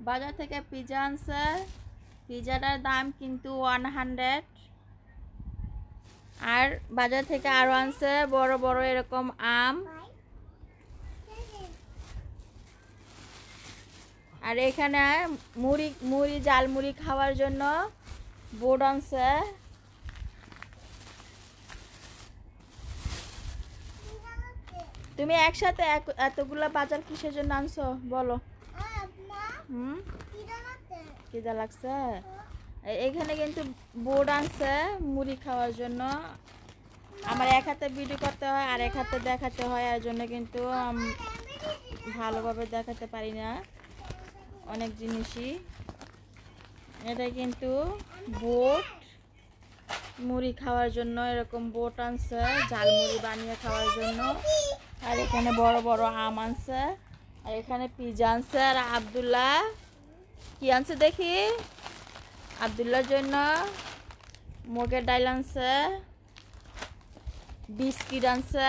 বাজার থেকে পিজা আনছে। পিজাটার দাম কিন্তু ওয়ান হান্ড্রেড আর বাজার থেকে আরও আনছে, বড় বড় এরকম আম। আর এখানে মুড়ি মুড়ি, জাল মুড়ি খাওয়ার জন্য বোর্ড আনছে। তুমি একসাথে এক- এতগুলা বাজার কিসের জন্য আনছো? বলো। হুম? লাগছে? এখানে কিন্তু বোর্ড আনছে মুড়ি খাওয়ার জন্য। আমার এক হাতে ভিডিও করতে হয় আর এক হাতে দেখাতে হয়, এর জন্য কিন্তু ভালোভাবে দেখাতে পারি না। অনেক জিনিসই। এটা কিন্তু বোট। মুড়ি খাওয়ার জন্য এরকম বোট আনছে ঝাল মুড়ি বানিয়ে খাওয়ার জন্য। আর এখানে বড় বড় আম আনছে। আর এখানে পিজা আনছে আর আবদুল্লাহ। কি আনছে দেখি? আবদুল্লার জন্য মুগের ডাল আনছে, বিস্কিট আনছে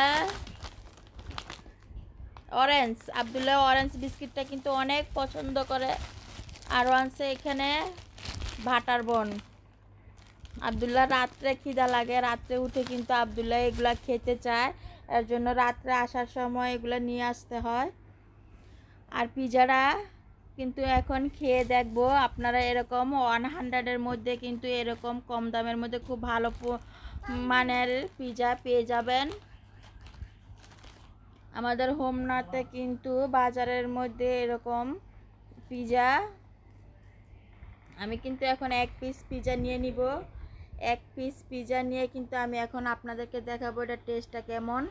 অরেঞ্জ আবদুল্লাহ অরেঞ্জ বিস্কিটটা কিন্তু অনেক পছন্দ করে। আরও আনছে এখানে ভাটার বন। আবদুল্লাহ রাত্রে খিদা লাগে, রাত্রে উঠে কিন্তু আবদুল্লাহ এগুলা খেতে চায়। এর জন্য রাত্রে আসার সময় এগুলো নিয়ে আসতে হয়। আর পিজাটা কিন্তু এখন খেয়ে দেখব। আপনারা এরকম ওয়ান হান্ড্রেডের মধ্যে কিন্তু এরকম কম দামের মধ্যে খুব ভালো মানের পিজা পেয়ে যাবেন। আমাদের হোমনাতে কিন্তু বাজারের মধ্যে এরকম পিজা। আমি কিন্তু এখন এক পিস পিজা নিয়ে নিব। এক পিস পিজা নিয়ে কিন্তু আমি এখন আপনাদেরকে দেখাবো এটা টেস্টটা কেমন।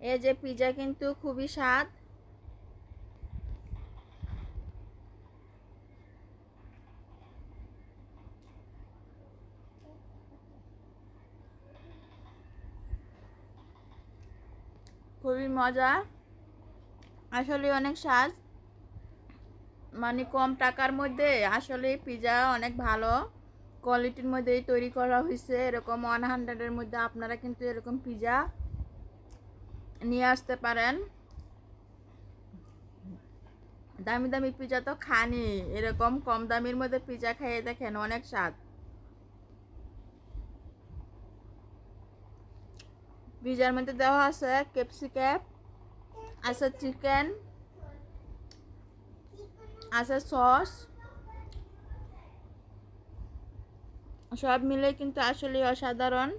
এই যে পিজা কিন্তু খুবই স্বাদ। খুবই মজা। আসলে অনেক স্বাদ। মানে কম টাকার মধ্যে আসলে পিজা অনেক ভালো। কোয়ালিটির মধ্যেই তৈরি করা হয়েছে এরকম ওয়ান হান্ড্রেডের মধ্যে আপনারা কিন্তু এরকম পিজা নিয়ে আসতে পারেন। দামি দামি পিজা তো খানি, এরকম কম দামির মধ্যে পিজা খাইয়ে দেখেন অনেক স্বাদ। পিজার মধ্যে দেওয়া আছে ক্যাপসিক্যাপ আছে চিকেন, আছে সস। সব মিলে কিন্তু আসলে অসাধারণ।